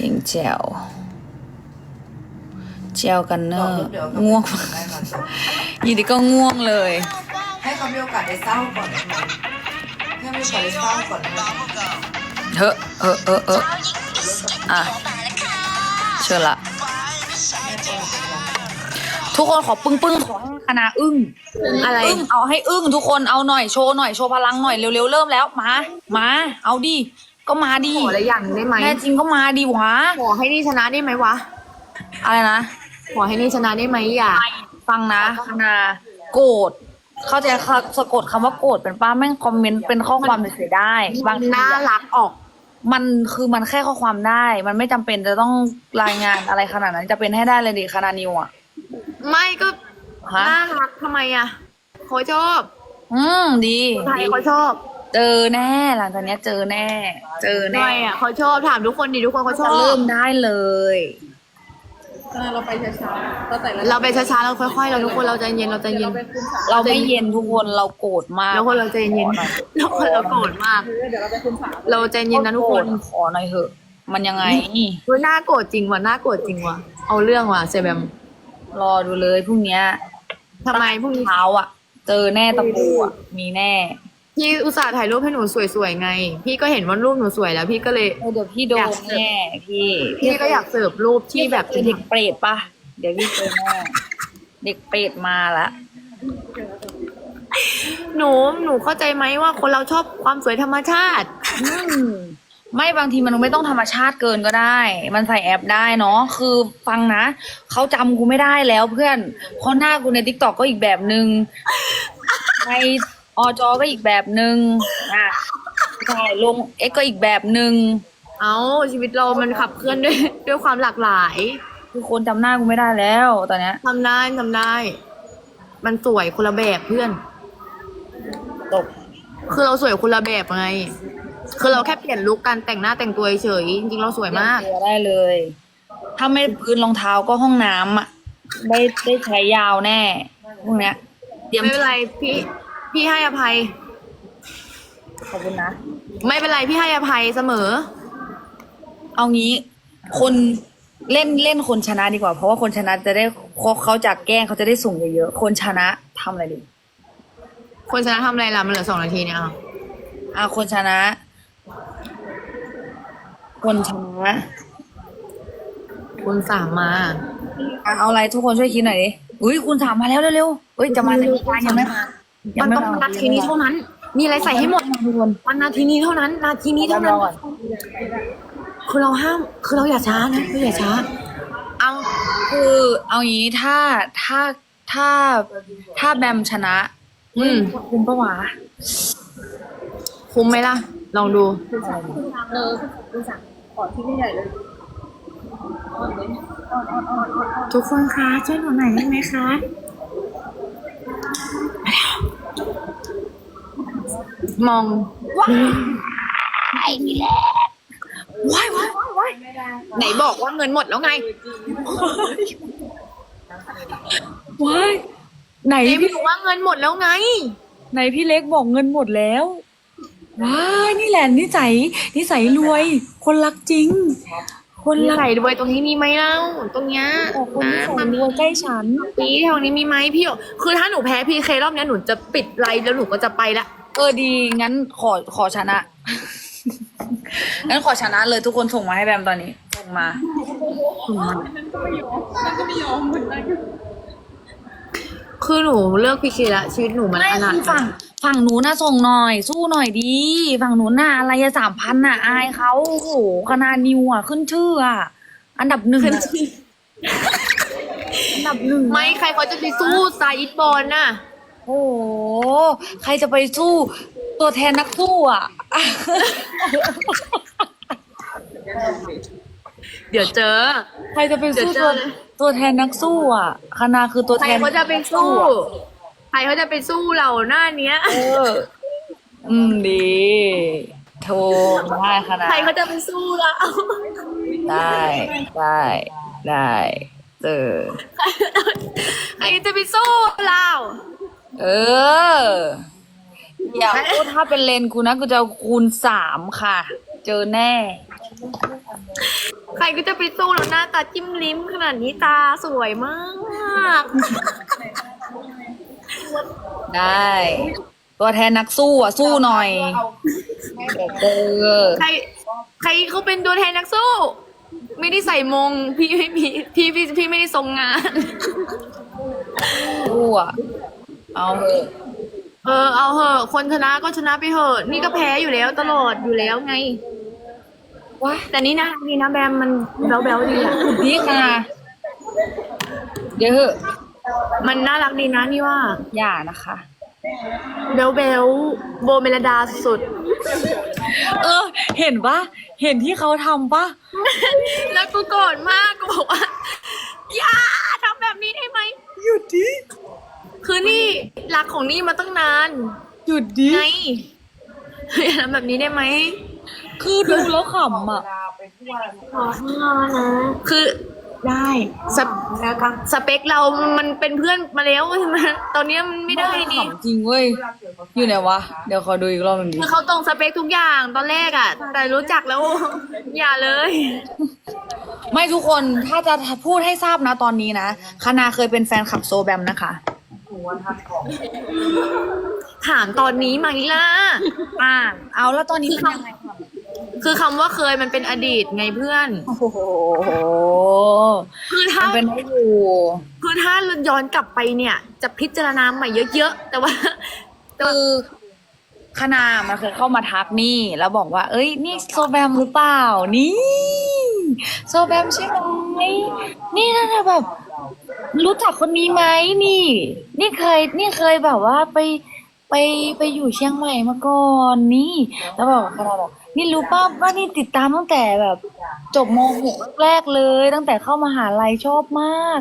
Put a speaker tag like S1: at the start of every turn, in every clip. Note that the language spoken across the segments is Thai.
S1: เพลงแจวแจวกันเนอร์
S2: เดี๋ยว
S1: ง่วง
S2: ได้ก่อน
S1: อยู่ดีก็ง่วงเลย
S2: ให้เขามีโอกาสได้เศร้าก่อนได้ไหมให้มีโอกาสได้เศร้าก่อนได้ไหม
S1: เฮ้อเออเออเอออะเชิญละ ทุกคนขอปึ้งปึ้งๆขอให้คณะอึ้ง
S3: อะไร
S1: อึ้งเอาให้อึ้งทุกคนเอาหน่อยโชว์หน่อยโชว์พลังหน่อยเร็วๆเริ่มแล้วมา มา เอาดิ ก็มาดิ
S3: ขออะไรอย่างหนึ่งได้ไหม
S1: แน่จริงก็มาดิวะ
S3: ขอให้นี่ชนะได้ไหมวะ
S1: อะไรนะ
S3: ขอให้นี่ชนะได้ไหมอย่า
S1: ฟังนะคณะโกรธเข้าใจค่ะสะกดคำว่าโกรธเป็นป้าแม่งคอมเมนต์เป็นข้อความเฉยๆได้ บางที
S3: น่า
S1: อะ
S3: รักออก
S1: มันคือมันแค่ข้อความได้ มันไม่จำเป็นจะต้องรายงานอะไรขนาดนั้น จะเป็นให้ได้เลยดิคณะนิวอะ
S3: ไม่ก็
S1: ฮะ
S3: น่ารักทำไมอะเขาชอบ
S1: อืม ดี
S3: ไทย
S1: ดี
S3: เขาชอบ
S1: เจอแน่หลังจากเนี้ยเจอแน่ เจอ
S3: ทำ
S1: แน่
S3: ไมอะเขาชอบถามทุกคนดิทุกคนเขาชอ
S1: จะ
S3: บ
S1: เริ่มได้เลย
S4: เราไปช้าๆเราแต่ละ
S3: เราไปช้าๆเราค่อยๆเราทุกคนเราใจเย็นเราใจเย็น
S4: ไปขึ้นศาล
S1: เราไม่เย็นทุกคนเราโกรธมาก
S3: เราคนเราใจเย็นเราคนเราโกรธมาก
S4: เดี๋ยวเราไปขึ้นศาล
S3: เราใจเย็นนะทุกคน
S1: ขอหน่อยเถอะ มันยังไง
S3: เฮ้ยน่าโกรธจริงว่ะน่าโกรธจริงว่ะเอาเรื่องว่ะเซแบม
S1: รอดูเลยพรุ่งเนี้ย
S3: ทำไมพรุ่งนี้
S1: เช้าอะ เจอแน่ตะปูอะมีแน่
S3: พี่อุตส่าห์ถ่ายรูปให้หนูสวยๆไง พี่ก็เห็นว่ารูปหนูสวยแล้ว พี่ก็เลย
S1: เออเดี๋ยวพี่โด
S3: อยานก
S1: แน่พี่
S3: พี่ก็อยากเสิร์ฟรูปที่แบบ
S1: เด็กเปรตปะเดี๋ยวพี่เจอแน่เด็กเปรตมาละ
S3: หนูหนูเข้าใจไหมว่าคนเราชอบความสวยธรรมชาติ
S1: อืมไม่บางทีมันไม่ต้องธรรมชาติเกินก็ได้ มันใส่แอปได้เนาะคือฟังนะเขาจำกูไม่ได้แล้วเพื่อนเพราะหน้ากูในทิกตอกก็อีกแบบหนึง่งใน อจอก็อีกแบบหนึง่งอะถ่ายลงเอ็กก็อีกแบบหนึง่ง
S3: เอาชีวิตเรามันขับเคลื่อนด้วยด้วยความหลากหลาย
S1: คือคนจำหน้ากูไม่ได้แล้วตอนเนี้ย
S3: ทำได้ทำได้ มันสวยคนละแบบเพื่อน
S1: ตก
S3: คือเราสวยคนละแบบไง คือเราแค่เปลี่ยนลุคการแต่งหน้าแต่งตัวเฉยๆจริงๆเราสวยมาก
S1: เตรียตัวได้เลย ถ้าไม่พื้นรองเท้าก็ห้องน้ำอะได้ได้ใช้ยาวแน่พวกเนี้ยเตรียม
S3: ไม่เป็นไรพี่ พี่ให้อภัย
S1: ขอบคุณนะ
S3: ไม่เป็นไรพี่ให้อภัยเสมอ
S1: เอางี้ คนเล่นเล่นคนชนะดีกว่า เพราะว่าคนชนะจะได้เขาเขาจากแกล้งเขาจะได้ส่งเยอะๆ คนชนะทำอะไรดี
S3: คนชนะทำอะไรล่ะมันเหลือสองนาทีเนี่ยเอา
S1: อะคนชนะ คนชนะ
S3: คุณสามมา
S1: อะเอาอะไรทุกคนช่วยคิดหน่อยดิอุ้ยคุณสามมาแล้วเร็วๆเฮ้ยจะมาแต่นี้ยังไม่มายั
S3: มัน
S1: ไม่
S3: ต้อง
S1: มา
S3: นาทีนี้เท่านั้น มีอะไรใส่ให้หมด
S1: ทุกคน
S3: มันนาทีนี้เท่านั้น นาทีนี้เท่านั้น
S1: รอก่อน
S3: คือเราห้าม คือเราอย่าช้านะเราอย่าช้า เอา
S1: คือเอางี้ถ้าถ้าถ้าถ้าแบมชนะ
S3: อืม
S1: คุณปะวะ
S3: คุ้มไหมล่ะ ลองดู
S4: เออคุณสั่งขอที่นี่ใหญ่เลย
S3: ทุกคนคะช่วยหนูหน่อยได้ไหมคะ มอง
S1: ว้ายนี่แหละว้ายว้ายว้ายว้าย
S3: ไหนบอกว่าเงินหมดแล้วไง
S1: ว้ายไหน
S3: ไหน
S1: พี่
S3: บอกว่าเงินหมดแล้วไง
S1: ไหนพี่เล็กบอกเงินหมดแล้วว้ายนี่แหละนิสัยนิสัยรวย คนรักจริง คน
S3: มี
S1: รัก
S3: ใส่ด้วยตรงนี้มีไหมเล่าตรงเนี้ย
S1: ของคนนิ
S3: นะ
S1: สั
S3: มั
S1: ย
S3: น
S1: รวยใกล้ฉัน
S3: พี่แถวนี้มีไหมพี่คือถ้าหนูแพ้พีเครอบเนี้ยหนูจะปิดไลฟ์แล้วหนูก็จะไปละ
S1: เออดี งั้นขอขอชนะ งั้นขอชนะเลยทุกคนส่งมาให้แบมตอนนี้ส่งมา
S3: คือหนูเลิกพีเคละชีวิตหนูมัน
S1: ไม่
S3: อนาถ
S1: คือฝั่งฝั่งหนูน่ะส่งหน่อย สู้หน่อยดีฝั่งหนูน่ะอะไรอะสามพันน่ะ อายเขาโอ้โหคณะนิวอะ ขึ้นชื่ออะ อันดับหนึ่งอะอันดับหนึ่ง
S3: ไม่ใครเขาจะไปสู้ซาอิดบอลน่ะ
S1: โอ้โหใครจะไปสู้ตัวแทนนักสู้อะ
S3: เดี๋ยวเจอ
S1: ใครจะไปสู้
S3: เดี๋
S1: ตัว
S3: ยวเจอเลย
S1: ตัวแทนนักสู้อะ คณะคือตัว
S3: ใคร
S1: แทน
S3: เขาจะไปสู้ ใครเขาจะไปสู้เราหน้าเนี้ย
S1: เออ อืมดี โทรได้คณะ
S3: ใครเขาจะไปสู้เรา
S1: ได้ได้ได้เจอ
S3: ใครจะไปสู้เรา
S1: เออ อย่าพูดถ้าเป็นเลนกูนะกูจะเอาคูณสามค่ะเจอแน่
S3: ใครก็จะไปสู้แล้วหน้าตาจิ้มลิ้มขนาดนี้ตาสวยมาก
S1: ได้ ตัวแทนนักสู้อะ สู้หน่อยเออ
S3: ใครใครเขาเป็นตัวแทนนักสู้ ไม่ได้ใส่มง พี่ไม่มีพี่พี่พี่ไม่ได้ทรงงาน
S1: สู้อะเอาเถอะ
S3: เออเอาเหอะ คนชนะก็ชนะไปเหอะ นี่ก็แพ้อยู่แล้วตลอดอยู่แล้วไง
S1: ว้า
S3: แต่นี่นะนี่นะแบมมันแบ๊วๆดีอะ
S1: พี่ค่ะเดี๋ยวเถอะ
S3: มันน่ารักดีนะนี่ว่า
S1: อย่านะคะ
S3: แบ๊วๆโบเมลดาสุด
S1: เออ เห็นปะเห็นที่เขาทำปะ
S3: แล้วกูโกรธมากกูบอกว่าอย่าทำแบบนี้ได้ไหม
S1: หยุดดิ
S3: คือนี่รักของนี่มาตั้งนาน
S1: หยุดดิ
S3: ไงอย่าทำแบบนี้ได้ไหม
S1: คือดูแล้วขำอะ
S3: ขอข้างนนะคือได้สเปสเปคเรามันเป็นเพื่อนมาแล้วใช่ไหมตอนนี้มันไม่ได้นี่
S1: ขำจริงเว้ย อยู่ไหนวะ เดี๋ยวขอดูอีกรอบหนึ่งดิ
S3: คือเขาตรงสเปคทุกอย่างตอนแรกอะ แต่รู้จักแล้ว อย่าเลย
S1: ไม่ทุกคนถ้าจะพูดให้ทราบนะตอนนี้นะคณาเคยเป็นแฟนคลับโซแบมนะคะ
S3: ถามตอนนี้ไหมล่ะ
S1: อ่า เอาแล้วตอนนี้เป็นยังไง
S3: คือคำว่าเคยมันเป็นอดีตไงเพื่อน
S1: โอ้โห
S3: คือ
S1: มั
S3: ถ้าน
S1: เป็นได้อยู่
S3: คือถ้าย้อนกลับไปเนี่ย จะพิจารณาใหม่เยอะๆ แต่ว่า
S1: คือคณามันเคยเข้ามาทักนี่ แล้วบอกว่า เอ้ย นี่โซแบมหรือเปล่า นี่โซแบมใช่ไหมนี่น่าจะแบบ รู้จักคนนี้ไหมนี่ นี่เคย นี่เคยแบบว่าไปไปไปอยู่เชียงใหม่มาก่อนนี่ แล้วบอกคณาบอก นี่รู้ป่ะว่านี่ติดตามตั้งแต่แบบ จบม .6 แรกเลย ตั้งแต่เข้ามหาลัยชอบมาก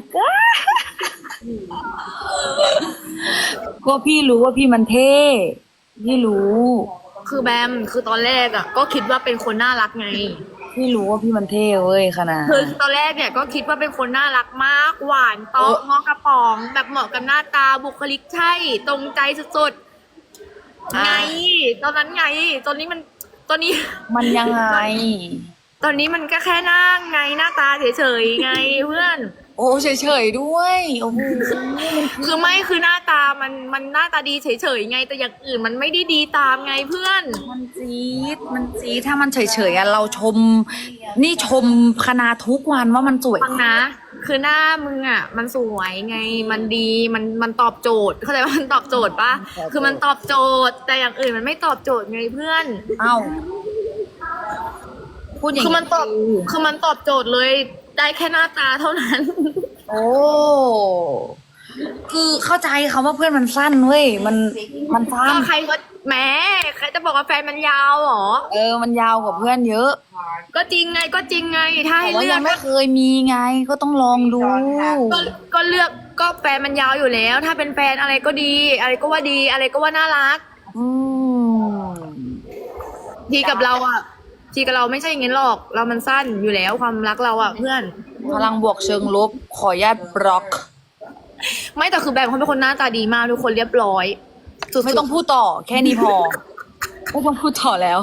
S1: ก็พี่รู้ว่าพี่มันเท่พี่รู้
S3: คือแบมคือตอนแรกอะ ก็คิดว่าเป็นคนน่ารักไง
S1: พี่รู้ว่าพี่มันเท่เว้ยขนาด
S3: คือตอนแรกเนี่ยก็คิดว่าเป็นคนน่ารักมาก หวานโต๊ะ
S1: เออ
S3: งอกระป๋อง แบบเหมาะกับหน้าตาบุคลิกใช่ ตรงใจสุดๆไง ตอนนั้นไง ตอนนี้มัน ตอนนี้
S1: มันยังไง
S3: ตอนนี้มันก็แค่หน้าไงหน้าตาเฉยๆไงเพื่อน
S1: โอ้เฉยๆด้วยโอ้โห
S3: คือไม่คือหน้าตามันมันหน้าตาดีเฉยๆไง แต่อย่างอื่นมันไม่ได้ดีตามไงเพื่อน
S1: มันจี๊ดมันจี๊ดถ้ามันเฉยๆอะเราชม นี่ชมคณะทุกวันว่ามันสวย
S3: ฟังนะ คือหน้ามึงอะ มันสวยไง มันดี มัน มันตอบโจทย์ เข้าใจว่ามันตอบโจทย์ปะคือมันตอบโจทย์ แต่อย่างอื่นมันไม่ตอบโจทย์ไงเพื่อน
S1: เอ้า พูดอย่าง
S3: คือมันตอบคือมันตอบโจทย์เลยได้แค่หน้าตาเท่านั้น
S1: โอ้คือเข้าใจคำว่าเพื่อนมันสั้นเว้ยมันมันสั้น
S3: ก็ใครก็แหมใครจะบอกว่าแฟนมันยาวเหรอ
S1: เออมันยาวกว่าเพื่อนเยอะ
S3: ก็จริงไงก็จริงไงถ้า
S1: แต่
S3: ให้
S1: ว่า
S3: เลื
S1: ยั
S3: อก
S1: งไม่เคยมีไงก็ต้องลองดู
S3: ก็ก็เลือกก็แฟนมันยาวอยู่แล้ว ถ้าเป็นแฟนอะไรก็ดี อะไรก็ว่าดี อะไรก็ว่าน่ารัก
S1: อืม
S3: ทีกับเราอะ ทีกับเราไม่ใช่อย่างนี้หรอก เรามันสั้นอยู่แล้วความรักเราอะเพื่อน
S1: พลังบวกเชิงลบขออนุญาตบล็อก
S3: ไม่แต่คือแบมเขาเป็นคนหน้าตาดีมากทุกคนเรียบร้อยสุดๆ
S1: ไม่ต้องพูดต่อแค่นี้พอ ไม่ต้องพูดต่อแล้ว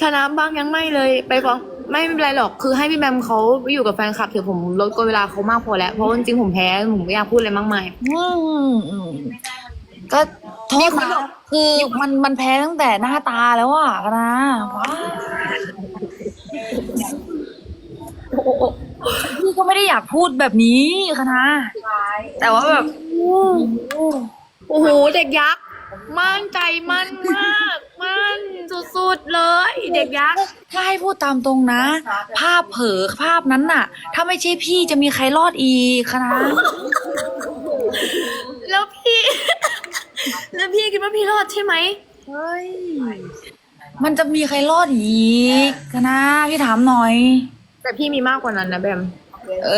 S3: ชนะบ้างยังไม่เลย ไปฟ้องไม่ไม่เป็นไรหรอกคือให้พี่แบมเขาไปอยู่กับแฟนคลับเถอะผมลดกเวลาเขามากพอแล้วเพราะว่าจริงๆผมแพ้ผมไม่อยากพูดอะไรมากมาย
S1: อืมอืมก็ โทษนะคือมันมันแพ้ตั้งแต่หน้าตาแล้วอะนะว้าพี่ก็ไม่ได้อยากพูดแบบนี้คะนะแต่ว่าแบบ
S3: โอ้โหเด็กยักษ์มั่นใจมั่นมากมั่นสุดๆเลย เด็กยักษ์
S1: ถ้าให้พูดตามตรงนะ ภาพเผลอภาพนั้นน่ะ ถ้าไม่ใช่พี่จะมีใครรอดอีกคะนะ
S3: แล้วพี่ แล้วพี่คิดว่าพี่รอดใช่ไหม
S1: เฮ้ย มันจะมีใครรอดอีกคะนะพี่ถามหน่อย
S3: แต่พี่มีมากกว่านั้นนะแบม
S1: เอ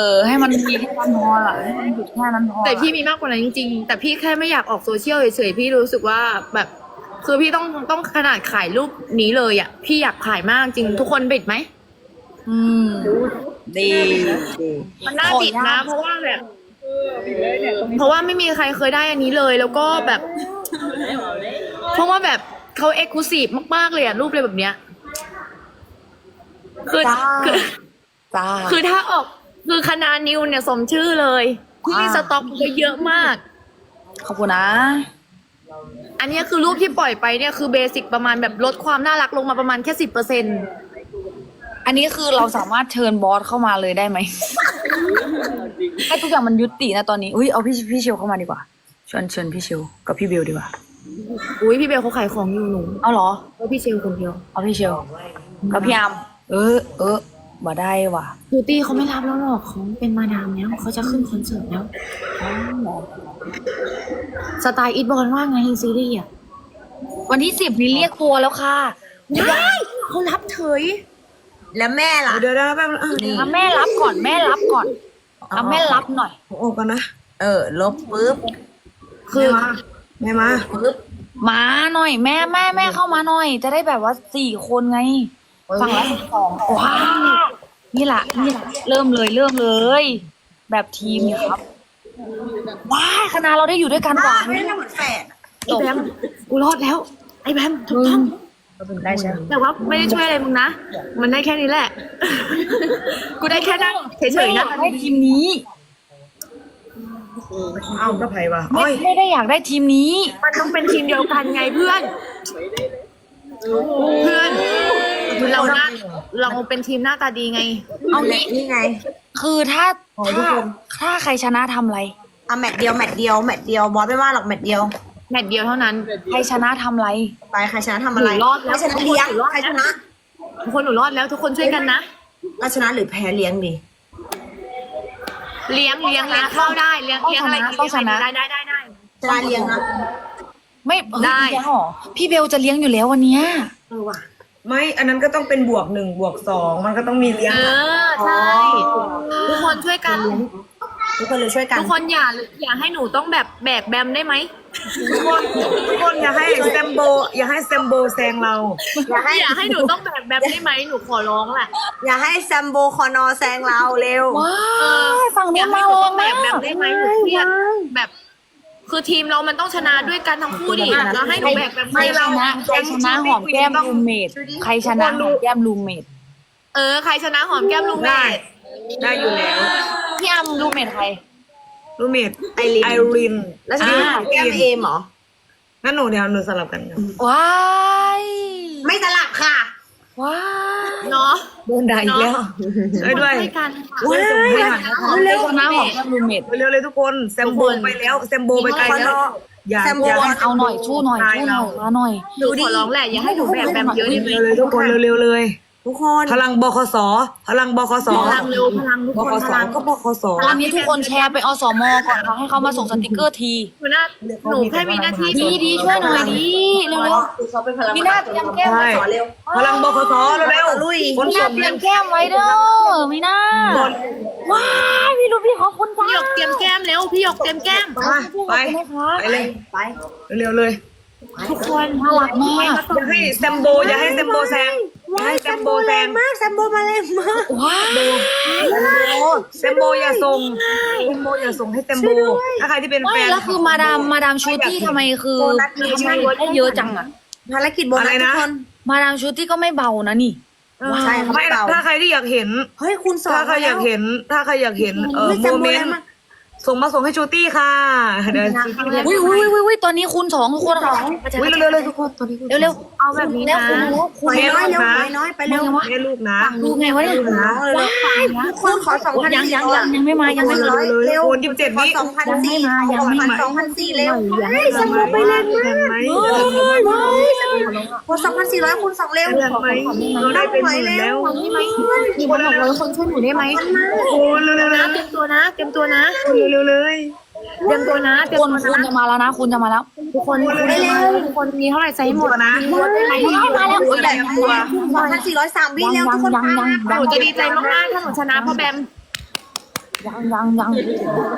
S1: อ ให้มันมีแค่นั้นพอละให้มันหยุดแค่นั้นพอ
S3: แต่พี่มีมากกว่านั้นจริงๆ แต่พี่แค่ไม่อยากออกโซเชียลเฉยๆ พี่รู้สึกว่าแบบคือพี่ต้องต้องขนาดขายรูปนี้เลยอะ พี่อยากขายมากจริง ทุกคนบิดไหม
S1: อืม ดี ดี
S3: มันน่าบิดนะ เพราะว่าแบบ เพราะว่าไม่มีใครเคยได้อันนี้เลย แล้วก็แบบ เพราะว่าแบบเขาเอ็กซ์คลูซีฟมาก ๆ เลยอะรูปเลยแบบเนี้ยคือ
S2: จ้า
S3: คือ
S2: จ้า
S3: คือถ้าออกคือคณะนิวเนี่ยสมชื่อเลยที่มี
S2: อ่า
S3: สต็อกไว้เยอะมาก
S1: ขอบคุณนะ
S3: อันเนี้ยคือรูปที่ปล่อยไปเนี่ยคือเบสิกประมาณแบบลดความน่ารักลงมาประมาณแค่สิบเปอร์เซ็นต์
S1: อันนี้คือเราสามารถเชิญบอสเข้ามาเลยได้ไหม ให้ทุกอย่างมันยุตินะตอนนี้ อุ้ยเอาพี่พี่เชลเข้ามาดีกว่าเชิญเชิญพี่เชลกับพี่เบลดีกว่า
S3: อุ้ยพี่เบลเขาขายของอยู่หนู
S1: เอาเหรอ
S3: เพราะพี่เชลคนเดียว
S1: เอาพี่เชลกับพี่อามเออ เออมาได้ว่ะ
S3: บิวตี้เขาไม่รับแล้วหรอกเขาเป็นมาดามแล้วเขาจะขึ้นคอนเสิร์ตแล้วสไตล์อีทบอลว่าไงซีรีส์อะ
S1: วันที่สิบนี้เรียกตัวแล้วค่ะ
S3: ได้เขารับเฉย
S2: แล้วแม่ล่ะ
S5: เดี๋ยวเดี๋ยวแป๊บนึงเออ
S1: อะแม่รับก่อนแม่รับก่อน อะแม่รับหน่อย
S5: ผมออกก่อนนะ
S2: เออ ลบปุ๊บ
S3: คือ
S5: แม่มา
S2: ปุ๊บ
S1: มาหน่อย แม่แม่แม่เข้ามาหน่อย จะได้แบบว่าสี่คนไงฝั่งละสองว้าวนี่แหละนี่แหละเริ่มเลยเริ่มเลย แบบทีมเนี่ยครับว้ายคณะเราได้อยู่ด้วยกันว่ะ
S2: ไม่ได้เหมือนแฝด
S3: ไอ้แบมกูรอดแล้ว ไอ้แบมถูกต้อง
S1: ได้ใช่ไหม
S3: แต่ว่าไม่ได้ช่วยอะไรมึงนะ มันได้แค่นี้แหละ กูได้แค่นั่งเฉ
S1: ไม่
S3: ยๆ
S1: อยา
S3: นะ
S1: กได้ทีมนี้
S5: เอ้าก็ไผ่วะ
S1: ไม่
S5: โอ้ย
S1: ไม่ได้อยากได้ทีมนี้
S3: มันต้องเป็นทีมเดียวกันไงเพื่อน เพื่อนเราหน้าเราเป็นทีมหน้าตาดีไง
S2: เอางี้นี่ไง
S1: คือถ้าถ้าถ้าใครชนะทำอะไร
S2: เอาแมตช์เดียวแมตช์เดียวแมตช์เดียวบอสไม่ว่าหรอกแมตช์เดียว
S3: แมตช์เดียวเท่านั้น
S1: ใครชนะทำอะไร
S2: ไปใครชนะทำอะไร
S3: หนูรอดแล้ว
S2: ใครชนะเลี้ยงใครชนะ
S3: ทุกคนหนูรอดแล้วทุกคนช่วยกันนะ
S2: ก็ชนะหรือแพ้เลี้ยงดี
S3: เลี้ยงเลี้ยงเลี้ยงเข้าได้เลี้ยงเลี้ยงอะไร
S1: ต้องชนะ
S3: ได้ได้ได้ได้
S2: ชนะเลี้ยงนะ
S1: ไม่เฮ้ย
S3: ได้
S1: เลี้ยงเหรอพี่เบลจะเลี้ยงอยู่แล้ววันเนี้ย
S2: เออว่ะ
S5: ไม่อันนั้นก็ต้องเป็นบวกหนึ่งบวกสองมันก็ต้องมีเลี้ยง
S3: เออใช่ทุกคนช่วยกัน
S2: ทุกคนเลยช่วยกัน
S3: ทุกคนอย่าอย่าให้หนูต้องแบบแบกแบมได้ไหม
S5: ทุกคนทุกคนอย่าให้แซมโบ อย่าให้แซมโบแซงเรา
S2: อย่าให้
S3: อย่าให้หนูต้องแบกแบมได้ไหมหนูขอร้องแหละ
S2: อย่าให้แซมโบคอนอแซงเราเร็ว
S1: ว้ายฝั่งนี้มาแรงมาก
S3: แบบได้ไหมหนูเครียดแบบ คือทีมเรามันต้องชนะด้วยกันทั้งคู่ดิแล้วให้หนูแบกแบบ
S1: ใครชนะใครชนะหอมแก้มรูมเมทใครชนะหอมแก้มรูมเมท
S3: เออใครชนะหอมแก้มลุง
S5: ได้
S3: แม่
S5: ได้อยู่แล้ว
S1: พี่อัมรูมเมทใคร
S5: รูเมด
S2: ไอริน
S5: ไอริน
S2: แล้วชนะของแก้มเอมเหรอ
S5: งั้นหนูเดี๋ยวหนูสลับกันครับ
S1: ว้าย
S2: ไม่สลับค่ะ
S1: ว้าย
S3: เนาะ
S1: โดนด่าอีกแล้ว
S5: ช่วยด้วย
S3: ช่วยกันค่ะ
S5: ช่วยส่งให้หน่อย
S1: ใครชนะหอมแก้มรูมเมท
S5: เร็วๆเลยทุกคนแซมโบไปแล้วแซมโบไปไกลแล้วอย่า
S2: แซมโบ
S5: อย่าให้
S1: เอาหน่อยสู้หน่อยสู้หน่อยมาหน่อย
S3: หนูขอร้องแหละอย่าให้หนูแบกแบมเยอะได้ไหม
S5: เร็วเลยทุกคนเร็วๆเลย
S2: ทุกคน
S5: พลังบคสพลังบคส
S3: พลังเร็วพลังทุก
S5: บ
S3: คน
S5: ค
S3: พ
S5: ส
S3: ลัง
S5: ก็บคส
S1: ตอนนี้ทุกคนแชร์ไปอสมก่อนค่ะให้เขามาส่งสติกเกอร์ที
S3: หนูน่าหนูแค่มีหน้าที่
S1: ดีดีช่วยหน่อยดีเร็ว
S2: เขาเป็นพลัง
S1: ๆมีหน้าเตรียมแก้ม
S5: ใช่
S2: สอนเร็ว
S5: พลังบคสเร็ว
S2: ลุย
S5: ๆคน
S1: มีหน้า
S5: ส่ง
S1: เตรียมแก้มไว้เด้อมีหน้าว้ายพี่ลูกพี่ขอบคุณจ้า
S3: พี่หยกเตรียมแก้มเร็วพี่หยกเตรียมแก้ม
S5: มาไปไปเลย
S2: ไป
S5: เร็วๆเลย
S3: ทุกคน
S1: น่ารักมาก
S5: อย่าให้แซมโบอย่าให้แซมโบแซง อย่าให้แซมโบแซง
S2: มากแซมโบมาแรงมาก
S1: ว้าย
S5: แซมโบอย่าส่งแซมโบอย่าส่งให้แซมโบถ้าใครที่เป็นแฟ
S1: ไม่
S5: น
S1: แล้วคือมาดามมาดามชูตี้ทำไมคือทำไมได้เยอะจังอะ
S2: ภารกิจโบนัสทุกคน
S1: มาดามชูตี้ก็ไม่เบานะนี่
S2: ใช่เขา
S5: ไม่
S2: เก่า
S5: ถ้าใครที่อยากเห็น
S2: เฮ้ยคุณสอน
S5: ถ้าใครอยากเห็น ถ้าใครอยากเห็นเออ
S2: ฮ้ย
S5: โม
S2: แซโบ
S5: เมน
S2: แรง
S5: ต์
S2: มาก
S5: ส่งมาส่งให้ชูตี้ค่ะเดี๋ยวชูตี้
S1: อุ้ยอุ้ยอุ้ยอุ้ยตอนนี้คูณสองทุกคนค่ะ
S5: อุ้ยเร็วๆเลยทุกคนตอนนี้
S1: เร็วเร็ว
S3: เอาแบบนี้
S1: แล้ว
S3: นะ
S1: คูณแล้วคู
S2: ห
S1: ณ
S2: อยน้อยเร็วหอยน้อยไปเร็ว
S5: แม่ลูกนะ
S1: ดูไงวะเนี่ย
S2: น้องเร็วทุกคนขอสองพัน
S1: ยังยังยังยังไม่มายังไม่มา
S2: ร้อยเร็ว
S5: โอนยี่สิบเจ็ด
S2: ขอ
S5: วิ
S2: สองพันสี่
S1: ยังไม่มา
S2: ขอสองพันสี่เร็วเฮ้ยแซ
S5: ทั
S2: ม
S5: น
S2: โบ
S5: ไหม
S2: ไปเร็ว
S5: ทันไหม
S2: ขอสองพันสี่ร้อยคูณสองเร็ว
S5: ทันไหมเราได้เป็นหมื่นแล้ว
S3: มีคนบอกเลยคนช่วยหนูได้ไหม
S5: โอ้เร็วๆเล
S3: นะ
S5: ย
S3: เตรียมตัวนะเตรียมตัวนะ
S5: เร็วๆเลย
S3: เตรียมตัวนะเตรียม
S1: คุณ
S3: ตัว
S1: คุณ
S3: นะ
S1: จะมาแล้วนะคุณจะมาแล้ว
S3: ทุกคนได้เลยทุกคนมีเท่าไหร่ใส่ให้หมด
S5: นะ
S3: ได้ไหม
S1: มาแล้ว
S2: โอ้ยแต่สองพันสี่ร้อยสามวิ
S1: ยัง
S2: เร็ว
S1: ยั
S2: ทุ
S1: ง
S2: กคน
S1: ยังยัง
S3: หนูจะดีใจมากๆถ้าหนูชนะเพราะแบม
S1: ยังยังยัง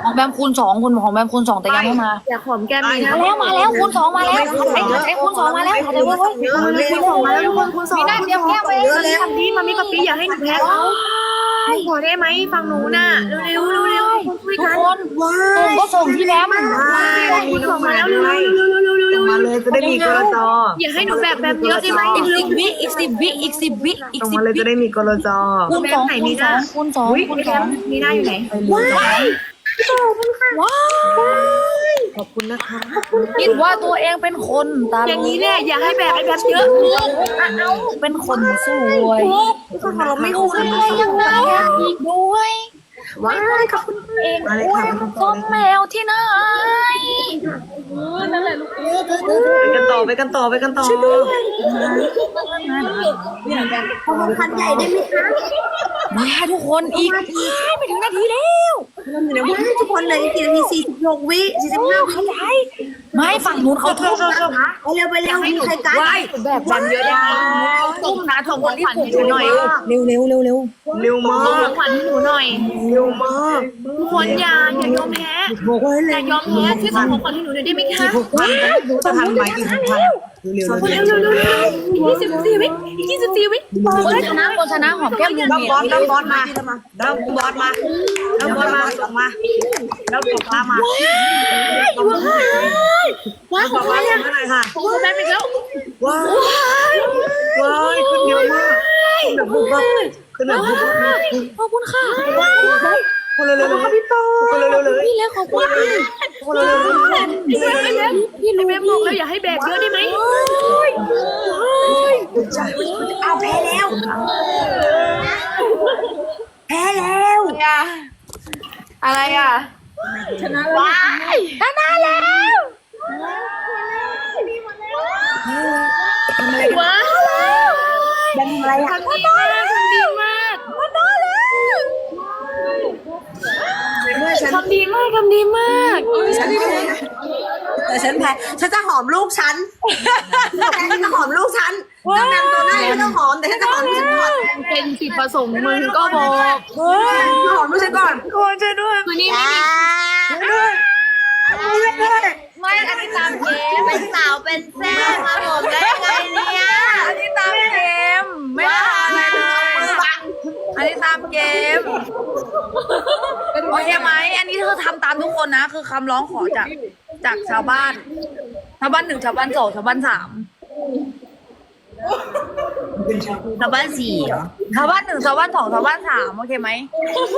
S1: ของแบมคูณสองคุณของแบมคูณสองแต่ยังไม่มา
S3: อยากหอมแก้มเลยนะ
S1: มาแล้วมาแล้วคูณสองมาแล้วไอ้ไอ้คูณสองมาแล้วเดี๋ยวเว้ย
S2: เยอะเร็
S3: คู
S2: ว
S3: ณสองมาแล้วทุกคนคูณสอง
S1: มีหน้าเตรียมแก้มไว้
S2: เยอะเร็ว
S3: ทำนี้มามีกับปีอย่าให้หนูแพ้เขาขอได้ไหมฟังหนูน่ะเร็วๆเร็วๆช่วย
S1: ทุก
S3: กัน
S1: คนส่งก็ส่งที่แบม
S3: คูณสองมาแล้วเร็วๆเร็วๆเร็วๆเร็วเร็ว
S5: มาเลยจะได้มีกรจ
S3: อย่าให้หนูแบกแบบเยอะได้ไหม
S1: อีกสิบวิอีกสิบวิอีกสิบวิอีก
S5: ส่ง
S1: สิบ
S5: มาเลย
S1: วิ
S5: จะได้มีกรจ
S1: คูณสองคูณสองคูณสองคูณสอง
S3: มีหน้าอยู่ไหน
S1: ว้าว
S5: ขอบคุณนะคะ
S1: คิดว่าตัวเองเป็นคนตา
S3: อย่างนี้แหละอย่าให้แบกแบบเยอะ
S1: เอาเป็นคนสวย
S2: เราไม่คุ้น
S1: ด้วยยังไงอีกด้วย
S2: ว้ายขอบคุณ
S1: เอง
S5: มาเลย
S1: อ้ว
S5: ค่ะ
S1: นส้มแมวที่ไหน
S5: ไปกันต่อไปกันต่อไปกันต่อ
S2: คันใหญ่ได้ไหมคะ
S1: แม่ทุกคนอีกไม่ถึงนาทีแล้ว
S2: เดี๋ยวว้ายทุกคนเลยกี่นาทีสี่สิบหกวิสี่สิบห้าวิ
S1: ไม่ฝั่งนู้นเขาทุ่มนะ
S2: ไปเร็วไปเร็วมีใครกัน
S3: แบบแบบเยอะได้ไหมเขาทุ่มนะส่งของขวัญให้หนูหน่อย
S2: เร็วเร็วเร็วเร็ว
S5: เร็วมา
S3: ส่งขอกงขวัญให้หนูหน่อย
S5: เร็วมาก
S3: ทุกคนอย่าอย่ายอมแพ้
S2: โอ้ย
S3: อ
S2: เร็
S3: ย่าวยอมแพ้ที่ส่งของขวัญให้หนูหน่อยได้ไหมคะ
S5: หกพันจะทันไหมอีกหกพันเร็วเร็ว
S3: เร็วเร็วเร็วยี่สิบสี่วิยี่สิบสี่วิ
S1: คนชนะคนชนะหอมแก้มลุง
S5: ดับ
S1: เมี
S5: บอส
S1: ย
S5: ดับบอสมาดับบอสมาดับบอสมาส่งมาดับปลามา
S3: ว้าว
S5: ปลามาส่งมาหน่อยค่ะ
S3: ของแบงค์อีกแล้ว
S5: ว้าวว้าวขึ้นเยอะมากขึ้นแบบบุบบับขึ้นแบบบุบบับ
S1: ขอบคุณค่ะ
S5: คนเร็วเร็วเร็วพี่โตคนเร็วเร็วเร็ว
S1: พี่เล็กขอบคุณ
S5: คนเร็วเร็วเร็ว
S3: พี่แบงค์พี่แบงค์บอกแล้วอย่าให้แบกเยอะได้ไหม
S2: เอาแพ้แล้วแพ้แล้ว
S3: อะไรอะ
S1: ชนะแล้ว
S3: ว้าว
S2: เป็นอะไรอะ
S3: ทำดีมากทำดีมาก
S2: เมื่อฉัน
S3: ทำดีมากทำดีมาก
S2: ฉันแพ้แต่ฉันแพ้ฉันจะหอมลูกฉันฉันจะหอมลูกฉัน จะแบ่งตัวได้ไม่ต้องหอมแต่ฉันจะหอมลูกฉันก่อน
S3: เป็นสิทธิประสงค์มึงก็บอก
S2: หอมลูกฉันก่อน
S5: โอ้ช่วยด้วย
S3: คือนี่ไม่มี
S1: ไม่อันนี้ตามเกม
S2: เป็นสาวเป็นแซ่มาผมได้ไงเนี่ย
S1: อันนี้ตามเกม ไม่ได้อะไรเลยอันนี้ตามเกม โอเคไหม อันนี้คือทำตามทุกคนนะ คือคำร้องขอจากจากชาวบ้าน ชาวบ้านหนึ่งชาวบ้านสองชาวบ้านสาม
S2: ชาวบ้านสี่เหรอ
S1: ชาวบ้านหนึ่งชาวบ้านสองชาวบ้านสามโอเคไหม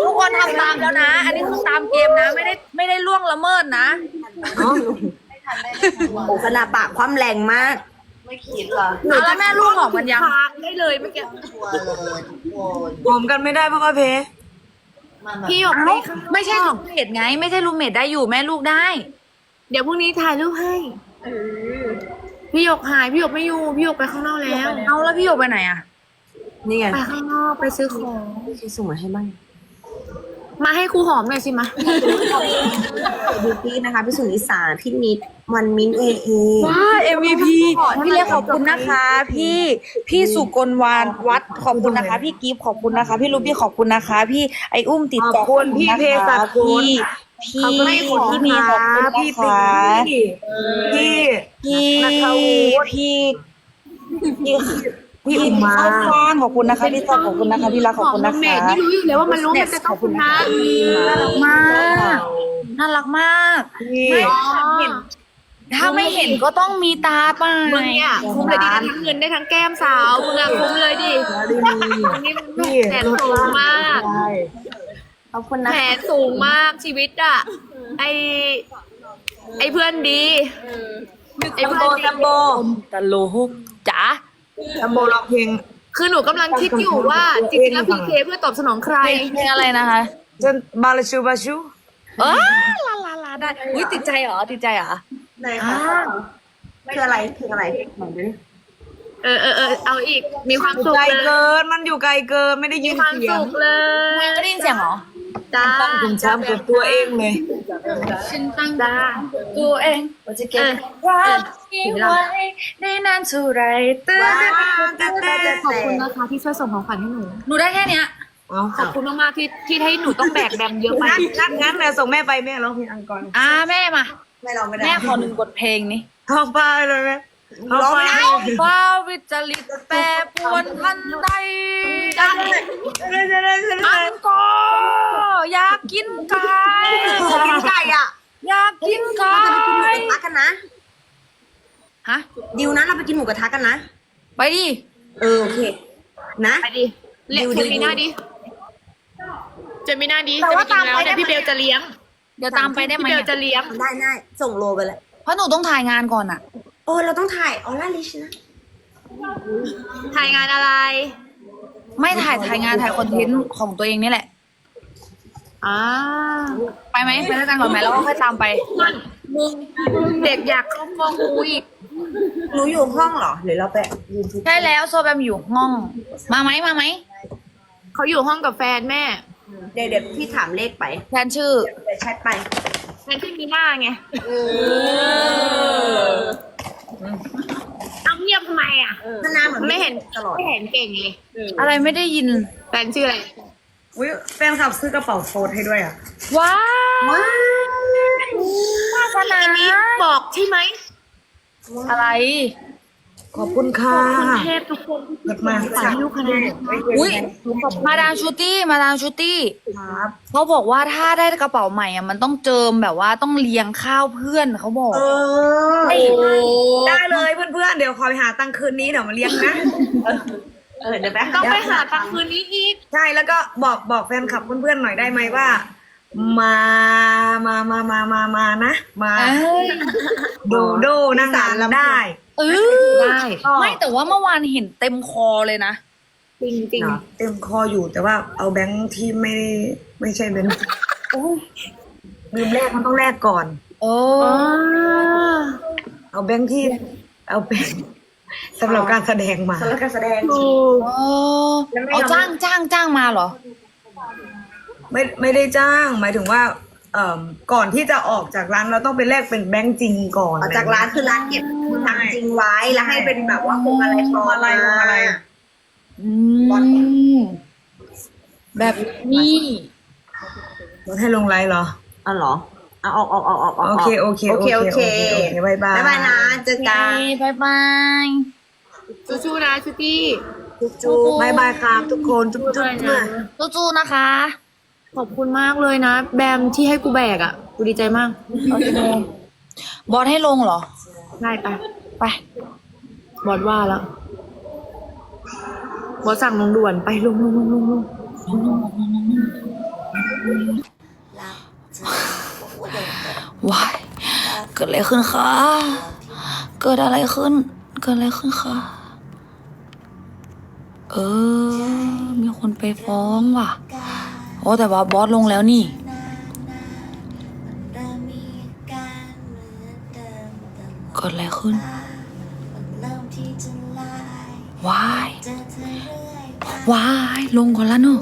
S1: ทุกคนทำตามแล้วนะ อันนี้คือตามเกมนะ ไม่ได้ไม่ได้ล่วงละเมิดนะ
S2: โอ้ขนาดปากความแรงมากไม่คิดเหรอ
S1: เอาแล้วแม่ลูกหอมกันยัง
S3: ทางได้เลยเมื่อกี้
S2: ชัวร์เลยทุกคน
S5: หอมกันไม่ได้เพราะว่าเพ
S3: พี่หยกไปข้างนอก
S1: ไม่ใช่ลูกเมดไง ไม่ใช่ลูกเมดได้อยู่แม่ลูกได้
S3: เดี๋ยวพรุ่งนี้ถ่ายรูปให้ พี่หยกหายพี่หยกไม่อยู่พี่หยกไปข้างนอกแล้ว
S1: เอาแล้วพี่โยกไปไหนอะ
S2: นี่ไง
S3: ไปข้างนอกไปซื้อของ
S2: พี่ส่งมาให้บ้าง
S3: มาให้ครูหอมหน่อยสิมา
S2: บิวตี้นะคะ พี่สุนิสาพี่นิดวันมินเอเอ
S1: ว้า MVP พี่เล็กขอบคุณนะคะ พี่พี่สุกลวานวัดขอบคุณนะคะ พี่กิฟต์ขอบคุณนะคะ พี่ลูบี้ขอบคุณนะคะ พี่ไออุ้มติด
S5: ข
S1: ต่
S5: อ
S1: อบ
S5: คุณพี่เพศกุ ล
S1: พี่พี่พี่มีขอบคุณ
S5: พี่
S1: นะ
S5: ติ๊
S1: คะ
S5: พี่
S1: พี่
S5: นัทวุฒิ
S1: พี่พี่
S5: พี่อุมา
S1: ข้าวฟ่างขอบคุณนะคะพี่ตอบขอบคุณนะคะพี่รักขอบคุณนะ
S3: เม
S1: คะ
S3: ดนี่รู้อยู่แล้วว่ามันรู้มันจะต้องคุณนะ
S1: น่ารักมากน่ารักมาก
S5: พี่
S1: ถ้าไม่เห็นก็ต้องมีตาป่ะ
S3: มึงเนี่ยคุ้มเลยดิได้ทั้งเงินได้ทั้งแก้มสาวมึงอะคุ้มเลยดิ
S5: แล้วดีมี
S3: นี่มึง
S5: พี่
S3: แผนสูงมาก
S5: ใช่
S2: ขอบคุณนะ
S3: แผนสูงมากชีวิตอะไอไอเพื่อนดี ไอ
S5: แซม
S3: เพื่
S5: โบ
S3: อน
S5: แซ
S3: ดี
S5: มโบ
S1: ตลกจ๋า
S5: แซมโบร้องเพลง
S3: คือหนูกำลังคิดอยู่ว่าจริงๆแล้วพีเคเพื่อตอบสนองใคร
S1: เพลงอะไรนะคะ
S5: จนบาลาชูบาชู
S1: เออลาลาลาได้อุ้ยติดใจเหรอติดใจเหรอ
S2: ไหนคะคืออะไรคืออะไรไหนดูดิ
S3: เออเออเออเอาอีกมีความสุข
S5: ไกล
S3: เลย
S5: เกินมันอยู่ไกลเกินไม่ได้ยิ
S3: มี
S5: น
S3: ความ
S5: เสีย
S3: สุ
S5: ง
S3: ขเล
S1: เพล
S3: ย
S1: งก็ได้ยินเสียงเหรอ
S3: จ้า
S5: ตั้งคุณช้ำกับตัวเองเลย
S1: ฉันตั้ง
S3: จ้า
S1: ตัวเองว่าจะเก็บรักนี้ไว้ได้นานเท่าไรตื่น
S3: ขอบคุณนะคะที่ช่วยส่งของขวัญให้หนู
S1: หนูได้แค่เนี้ย
S5: เอา
S3: ขอบคุณมากๆที่ที่ให้หนูต้องแบกแบมเยอะไป
S5: งั้นงั้นงั้นแม่ส่งแม่ไปแม่ร้องเพลงอังกอร
S1: อ่าแม่มา
S2: ไม่ลองไม่ได้
S1: แม่ขอหนึ่งบทเพลงนี้
S5: ท้องฟ้าเลยไหมท้อง
S2: ร้องไม่
S5: ฟ้า
S2: ได้
S1: ฟ้าวิจริตแปรปรวนทันใดดังอังกอร์ อยากกินไก่
S2: กินไก่อะ
S1: อยากกินไก่
S2: รักกันนะ
S1: ฮะ
S2: ดิวนะเราไปกินหมูกระทะกันนะ
S1: ไปดิ
S2: เออโอเค นะ
S3: ไปดิเรียก
S2: ดิว
S3: เจ
S2: ดิว
S3: มิน่าดิเจมิน่าดิ
S1: แต่
S3: จะไป
S1: ว่า
S3: กินแล้ว
S1: ตามไปได้
S3: เดี๋ยวพี่
S1: ไหม
S3: เบลจะเลี้ยง
S1: เดี๋ยวตามไปได้ไหม
S3: พี่เบล
S1: อะ
S3: จะเลี้ยง
S2: ได้ได้ส่งโลไปเลย
S1: เพราะหนูต้องถ่ายงานก่อนอะ
S2: โอ้เราต้องถ่ายออร่าลิชนะ
S3: ถ่ายงานอะไร
S1: ไม่ถ่ายถ่ายงานถ่ายคอนเทนต์ของตัวเองนี่แหละ
S3: อ่า
S1: ไปไหมไปด้วยกันก่อนไหมแล้วก็ค่อยตามไป
S3: มึงเด็กอยากเข้ามองกูอีก
S2: หนูอยู่ห้องเหรอหรือเราไปยืนที่
S1: ใช่แล้วโซแบมอยู่ห้อง มาไหมมาไหม
S3: เขาอยู่ห้องกับแฟนแม่
S2: เดี๋ยวเดี๋ยวพี่ถามเลขไป
S1: แทนชื่อ
S2: เดี๋ยวแชทไป
S3: แฟนที่มีหน้าไงเอาเงียบทำไมอะ
S2: นานาเหมือน
S3: ไม่เห็น
S2: ตลอด
S3: ไม่เห็นเก่งเลย
S1: อะไรไม่ได้ยิน
S3: แฟนชื่ออะไร
S5: อุ้ยแฟนคลับซื้อกระเป๋าโฟดให้ด้วยอะ
S1: ว้าววาสนา
S3: อันนี้บอกใช่ไหม
S1: อะไร
S5: ขอบคุณค่ะ
S3: เทพทุกคน
S5: เกิดมา
S3: ฝากให้ลูกคะแนน
S1: อุ้ยมาดามชูตี้ มาดามชูตี้เขาบอกว่าถ้าได้กระเป๋าใหม่อะมันต้องเจิมแบบว่าต้องเลี้ยงข้าวเพื่อนเขาบอก
S5: เออ ได้เลยเพื่อนๆ เดี๋ยวขอไปหาตังค์คืนนี้เดี๋ยวมาเลี้ยงนะ
S2: เออเดี๋ยวไป
S3: ต้องไปหาตังค์คืนนี้อีก
S5: ใช่แล้วก็บอกบอกแฟนคลับเพื่อนๆหน่อยได้ไหมว่า มามามามามามานะมา
S1: เอ้ย
S5: ดูโดนั่งงานได้
S1: เออ
S3: ได้
S1: ไม่แต่ว่าเมื่อวานเห็นเต็มคอเลยนะ
S3: จริงจริง
S5: เนาะเต็มคออยู่แต่ว่าเอาแบงค์ที่ไม่ไม่ใช่แบงค์ลืมแลกมันต้องแลกก่อน
S1: โอ้
S5: เอาแบงค์ที่ เอาเป็น สำหรับการแสดงมา
S2: สำหรับการแสดง
S3: ถูก
S1: โอ้เอาจ้างจ้างจ้างมาเหรอ
S5: ไม่ไม่ได้จ้าง หมายถึงว่าเอ่อก่อนที่จะออกจากร้านเราต้องไปแลกเป็นแบงค์จริงก่อน
S2: ออกจากร้านคือร้านเก็บตังค์จริงไว้แล้วให้เป็นแบบว่าคงอะไรปลอม
S5: อะไรพวงอะไร
S1: อืมแบบนี้
S5: รถให้ลงไลน์เหรอ
S2: อ๋อเหรอ เอาออกออกออกออกก
S5: โอเคโอเค
S2: โอเคโอเค
S5: โอเคบายบาย
S2: บ๊ายบายนะเจอกัน
S1: บายบาย
S3: สู้ๆนะชูตี้
S2: จูบบา
S5: ยบายครับทุกคนจุ๊บจุ๊บมา
S1: สู้ๆนะคะ
S3: ขอบคุณมากเลยนะ แบมที่ให้กูแบกอะ กูดีใจมาก
S1: โอเคบอสให้ลงเหรอ
S3: ได้ไป
S1: ไป
S3: บอสว่าแล้วบอสสั่งลงด่วนไปลงลงลงลงลง
S1: ว้ายเกิดอะไรขึ้นคะ เกิดอะไรขึ้น เกิดอะไรขึ้นคะ เออ มีคนไปฟ้องว่ะ โอ้แต่ว่าบอสลงแล้วนี่ เกิดอะไรขึ้นว้ายว้ายลงก่อนแล้วเนอะ